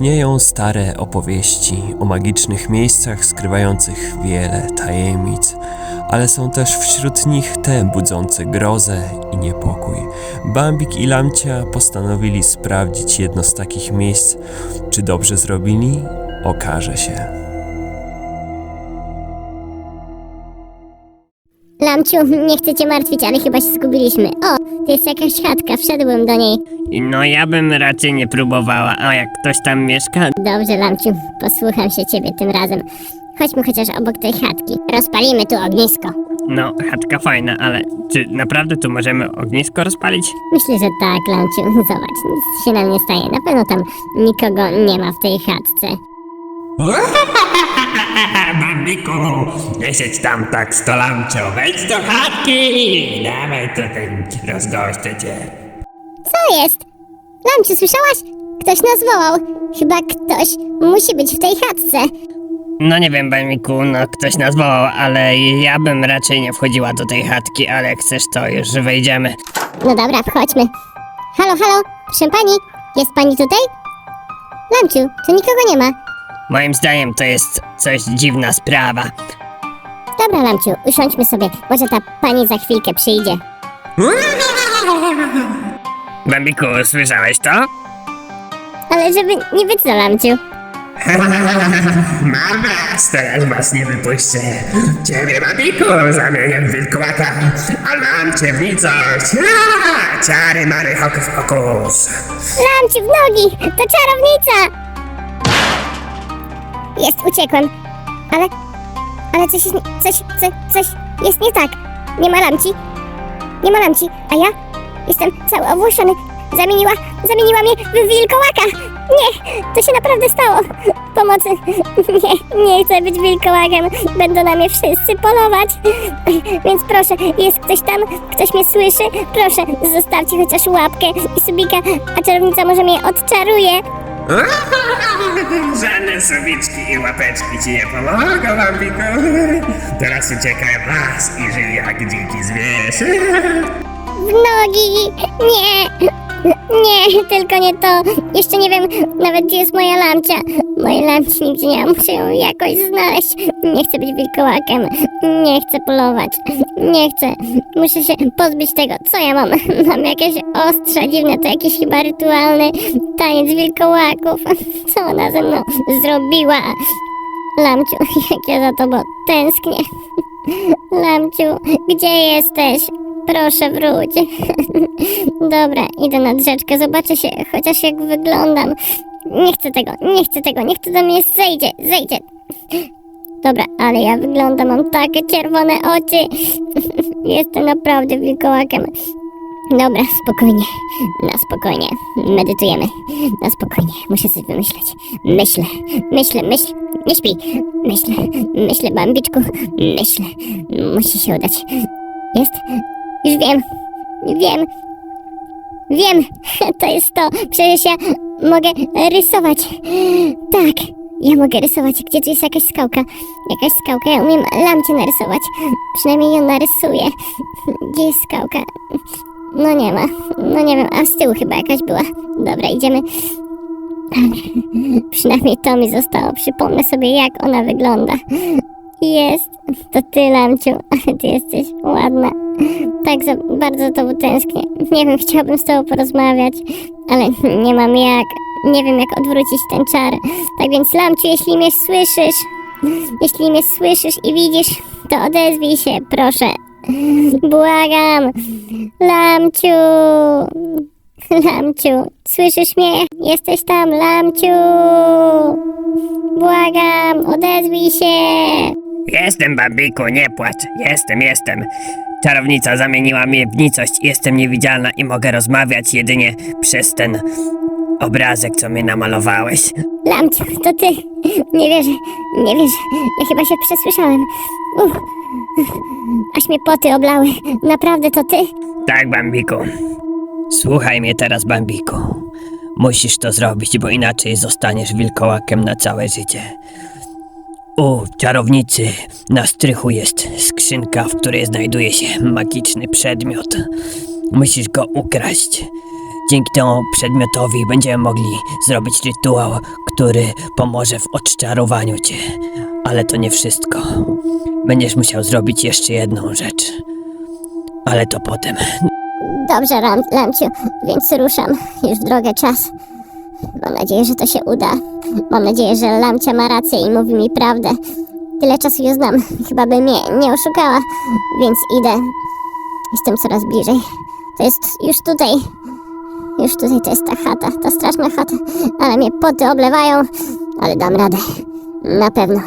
Istnieją stare opowieści o magicznych miejscach skrywających wiele tajemnic, ale są też wśród nich te budzące grozę i niepokój. Bambik i Lamcia postanowili sprawdzić jedno z takich miejsc. Czy dobrze zrobili? Okaże się. Lamciu, nie chcę cię martwić, ale chyba się zgubiliśmy. O, to jest jakaś chatka, wszedłem do niej. No ja bym raczej nie próbowała, a jak ktoś tam mieszka, Dobrze, Lamciu, posłucham się ciebie tym razem. Chodźmy chociaż obok tej chatki. Rozpalimy tu ognisko. no chatka fajna, ale czy naprawdę tu możemy ognisko rozpalić? Myślę, że tak, Lamciu. Zobacz, nic się nam nie staje. Na pewno tam nikogo nie ma w tej chatce. Bambiku, nie siedź tam tak stolamcio, wejdź do chatki! Dawaj tutaj, rozgoszczę cię. Co jest? Lamciu, słyszałaś? Ktoś nas wołał. Chyba ktoś musi być w tej chatce. No nie wiem, Bajmiku, no ktoś nas wołał, ale ja bym raczej nie wchodziła do tej chatki, ale jak chcesz to już wejdziemy. No dobra, wchodźmy. Halo, halo, proszę pani, jest pani tutaj? Lamciu, tu nikogo nie ma. Moim zdaniem to jest coś dziwna sprawa. Dobra, Lamciu, usiądźmy sobie. Może ta pani za chwilkę przyjdzie. Bambiku, słyszałeś to? Ale żeby nie być za Lamciu. Mam was, teraz was nie wypuszczę. Ciebie, Bambiku, zamienię w wilkołaka, a mam cię w nicość. Ciary, mary, hokus pokus. Lamciu w nogi! To czarownica! Jest, uciekłem. Ale... Ale coś jest... Coś... Coś... Coś jest nie tak. Nie ma Lamci. Nie ma Lamci. A ja? Jestem cały owłoszony. Zamieniła... Zamieniła mnie w wilkołaka! Nie! To się naprawdę stało! Pomocy! Nie, nie chcę być wilkołakiem. Będą na mnie wszyscy polować. Więc proszę, jest ktoś tam? Ktoś mnie słyszy? Proszę, zostawcie chociaż łapkę i subika, a czarownica może mnie odczaruje. Żadne subiczki i łapeczki ci nie pomogą, Bambiku. Teraz uciekaj w las i żyj jak dziki zwierz. W nogi! Nie! Nie, tylko nie to. Jeszcze nie wiem nawet gdzie jest moja lamcia. Nie ma, muszę ją jakoś znaleźć. Nie chcę być wilkołakiem. Nie chcę polować. Nie chcę. Muszę się pozbyć tego. Co ja mam? Mam jakieś ostrza dziwne, to jakiś chyba rytualny taniec wilkołaków. Co ona ze mną zrobiła? Lamciu, jak ja za tobą tęsknię. Lamciu, gdzie jesteś? Proszę wróć. Dobra, idę nad rzeczkę, zobaczę się chociaż jak wyglądam. Nie chcę tego, nie chcę tego, niech to do mnie zejdzie, zejdzie. Dobra, ale ja wyglądam, mam takie czerwone oczy. Jestem naprawdę wilkołakiem. Dobra, spokojnie, na spokojnie. Medytujemy, na spokojnie. Muszę coś wymyśleć. Myślę, myślę, myślę. Nie śpi. Myślę, myślę, bambiczku. Myślę. Musi się udać. Jest? Już wiem. Wiem. Wiem. To jest to. Przecież ja mogę rysować. Tak. Ja mogę rysować. Gdzie tu jest jakaś skałka? Jakaś skałka. Ja umiem lamcie narysować. Przynajmniej ją narysuję. Gdzie jest skałka? No nie ma. No nie wiem. A z tyłu chyba jakaś była. Dobra, idziemy. Przynajmniej to mi zostało. Przypomnę sobie, jak ona wygląda. Jest. To ty, Lamciu. Ty jesteś ładna. Tak za bardzo to tęsknię. Nie wiem, chciałabym z tobą porozmawiać, ale nie mam jak. Nie wiem, jak odwrócić ten czar. Tak więc, Lamciu, jeśli mnie słyszysz, jeśli mnie słyszysz i widzisz, to odezwij się, proszę. Błagam. Lamciu. Lamciu, słyszysz mnie? Jesteś tam, Lamciu. Błagam, odezwij się. Jestem, Bambiku, nie płacz. Jestem, jestem. Czarownica zamieniła mnie w nicość. Jestem niewidzialna i mogę rozmawiać jedynie przez ten obrazek, co mi namalowałeś. Lamciu, to ty. Nie wierzę, nie wierzę. Ja chyba się przesłyszałem. Uff. Aż mnie poty oblały. Naprawdę to ty? Tak, Bambiku. Słuchaj mnie teraz, Bambiku. Musisz to zrobić, bo inaczej zostaniesz wilkołakiem na całe życie. U czarownicy na strychu jest skrzynka, w której znajduje się magiczny przedmiot. Musisz go ukraść. Dzięki temu przedmiotowi będziemy mogli zrobić rytuał, który pomoże w odczarowaniu cię. Ale to nie wszystko. Będziesz musiał zrobić jeszcze jedną rzecz. Ale to potem. Dobrze, Ram, Lamciu, więc ruszam. Już w drogę czas. Mam nadzieję, że to się uda. Mam nadzieję, że Lamcia ma rację i mówi mi prawdę. Tyle czasu ją znam. Chyba by mnie nie oszukała, więc idę. Jestem coraz bliżej. To jest już tutaj. Już tutaj to jest ta chata, ta straszna chata. Ale mnie poty oblewają. Ale dam radę. Na pewno.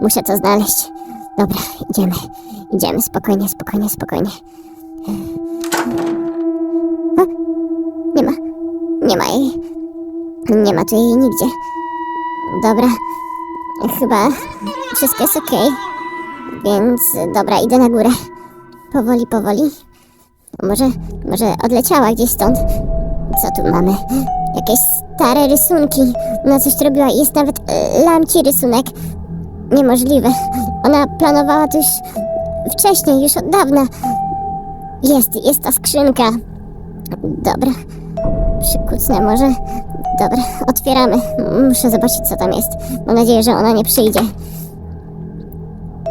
Muszę to znaleźć. Dobra, idziemy. Idziemy spokojnie, spokojnie, spokojnie. Nie ma. Nie ma jej. Nie ma tu jej nigdzie. Dobra. Chyba wszystko jest okej. Więc dobra, idę na górę. Powoli, powoli. Może, może odleciała gdzieś stąd. Co tu mamy? Jakieś stare rysunki. Ona coś robiła. Jest nawet e, lamci rysunek. Niemożliwe. Ona planowała to już wcześniej, już od dawna. Jest, jest ta skrzynka. Dobra. Przykucnę może. Dobra, otwieramy. Muszę zobaczyć, co tam jest. Mam nadzieję, że ona nie przyjdzie.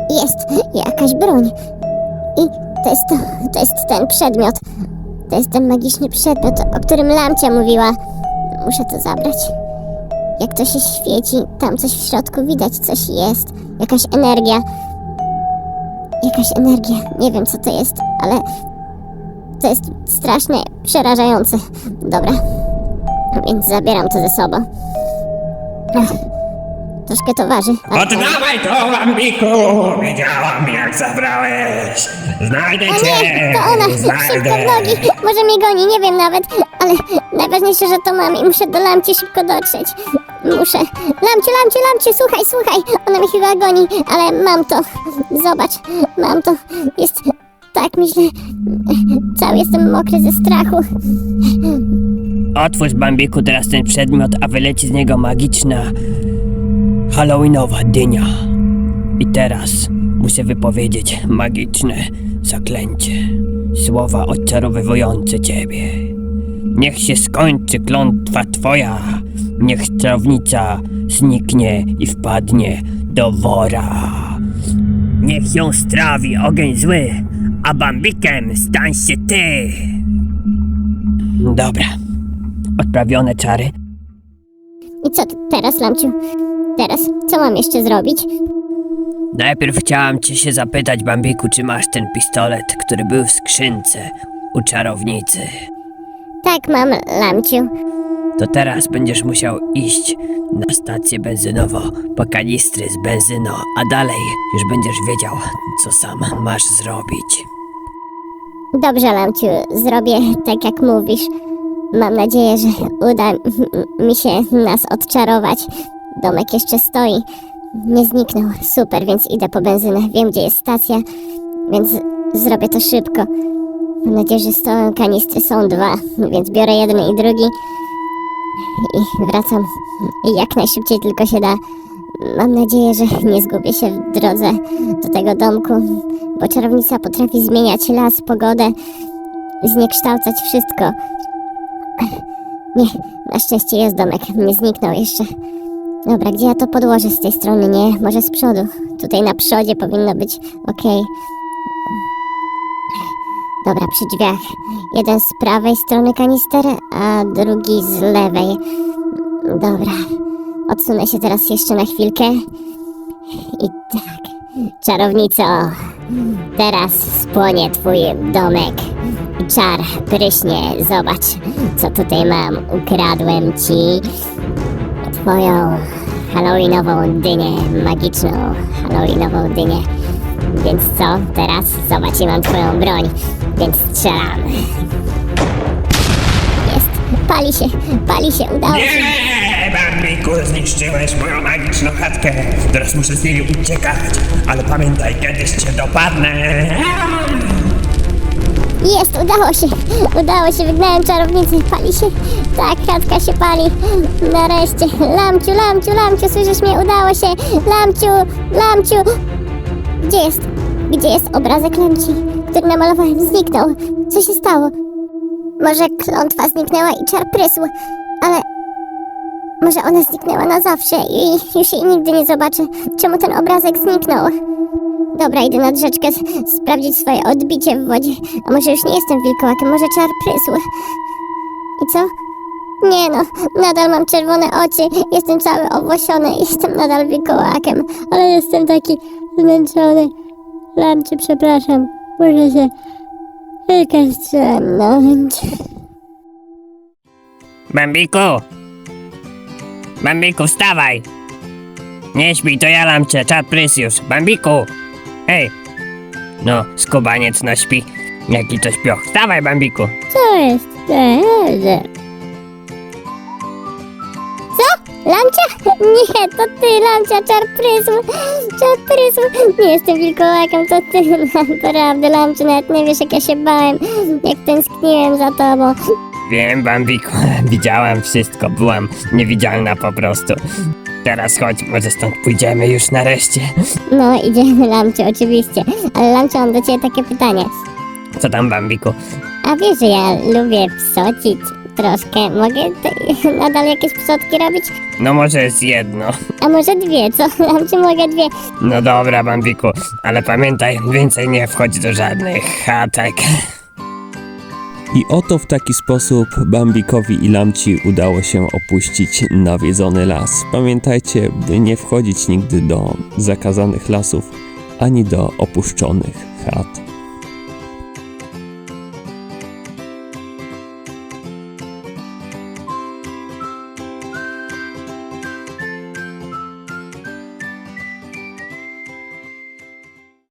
Jest jakaś broń. I to jest to, to jest ten przedmiot. To jest ten magiczny przedmiot, o którym Lamcia mówiła. Muszę to zabrać. Jak to się świeci, tam coś w środku widać, coś jest. Jakaś energia. Jakaś energia. Nie wiem, co to jest, ale to jest strasznie przerażające. Dobra. Więc zabieram to ze sobą. Ach, troszkę to waży. ale- Oddawaj to, Bambiku! Wiedziałam, jak zabrałeś! Znajdę O cię! nie, to ona! Szybko w nogi! Może mnie goni, nie wiem nawet, ale najważniejsze, że to mam i muszę do Lamci szybko dotrzeć. Muszę. Lamciu, Lamciu, Lamciu, słuchaj, słuchaj! Ona mnie chyba goni, ale mam to. Zobacz, mam to. Jest tak źle. Cały jestem mokry ze strachu. Otwórz Bambiku teraz ten przedmiot, a wyleci z niego magiczna Halloweenowa dynia. I teraz muszę wypowiedzieć magiczne zaklęcie. Słowa odczarowywujące ciebie. Niech się skończy klątwa twoja. Niech czarownica zniknie i wpadnie do wora. Niech ją strawi ogień zły, a Bambikiem stań się ty. Dobra. Odprawione czary. I co teraz, Lamciu? Teraz, co mam jeszcze zrobić? Najpierw chciałam cię się zapytać, Bambiku, czy masz ten pistolet, który był w skrzynce u czarownicy. Tak, mam, Lamciu. To teraz będziesz musiał iść na stację benzynową po kanistry z benzyną, a dalej już będziesz wiedział, co sam masz zrobić. Dobrze, Lamciu, zrobię tak jak mówisz. Mam nadzieję, że uda mi się nas odczarować. Domek jeszcze stoi. Nie zniknął. Super, więc idę po benzynę. Wiem, gdzie jest stacja, więc zrobię to szybko. Mam nadzieję, że stoją kanistry są dwa, więc biorę jeden i drugi i wracam jak najszybciej tylko się da. Mam nadzieję, że nie zgubię się w drodze do tego domku, bo czarownica potrafi zmieniać las, pogodę, zniekształcać wszystko. Nie, na szczęście jest domek, nie zniknął jeszcze. Dobra, gdzie ja to podłożę z tej strony? Nie, może z przodu. Tutaj na przodzie powinno być ok. Dobra, przy drzwiach. Jeden z prawej strony kanister, a drugi z lewej. Dobra. Odsunę się teraz jeszcze na chwilkę. I tak. Czarownico, teraz spłonie twój domek. Czar pryśnie, zobacz, co tutaj mam. Ukradłem ci twoją halloweenową dynię, magiczną halloweenową dynię. Więc co, teraz? Zobacz, mam twoją broń, więc strzelam. Jest, pali się, pali się, udało się. Bambiku, zniszczyłeś moją magiczną chatkę. Teraz muszę z niej uciekać. Ale pamiętaj, kiedyś cię dopadnę. Jest, udało się, udało się, wygnałem czarownicę, pali się, tak, chatka się pali, nareszcie, Lamciu, Lamciu, Lamciu, słyszysz mnie, udało się, Lamciu, Lamciu, gdzie jest, gdzie jest obrazek Lamci, który namalowałem, zniknął, co się stało, Może klątwa zniknęła i czar prysł, może ona zniknęła na zawsze i już jej nigdy nie zobaczę. Czemu ten obrazek zniknął? Dobra, idę nad rzeczkę s- sprawdzić swoje odbicie w wodzie. A może już nie jestem wilkołakiem, może czar prysł. I co? Nie no, nadal mam czerwone oczy, jestem cały owłosiony, jestem nadal wilkołakiem, ale jestem taki zmęczony. Lamcie, przepraszam, muszę się chwilkę strzemnąć. Bambiku! Bambiku, wstawaj! Nie śpij, to ja lamcie, czar prys już. Bambiku! Hej! No, skubaniec no śpi. Jaki to śpioch. Wstawaj, Bambiku! Co jest? Eee, Co? Lamcia? Nie, to ty, Lamcia, czar prysł. Czar prysł. Nie jestem wilkołakiem, to ty. Naprawdę, Lamciu, nawet nie wiesz, jak ja się bałem. Jak tęskniłem za tobą. Wiem, Bambiku, widziałam wszystko, byłam niewidzialna po prostu. Teraz chodź, może stąd pójdziemy już nareszcie. No, idziemy, Lamciu, oczywiście. Ale Lamciu, mam do ciebie takie pytanie. Co tam, Bambiku? A wiesz, że ja lubię psocić troszkę. Mogę te, nadal jakieś psotki robić? No może jest jedno. A może dwie, co? Lamciu, mogę dwie. No dobra, Bambiku, ale pamiętaj, więcej nie wchodź do żadnych chatek. I oto w taki sposób Bambikowi i Lamci udało się opuścić nawiedzony las. Pamiętajcie, by nie wchodzić nigdy do zakazanych lasów ani do opuszczonych chat.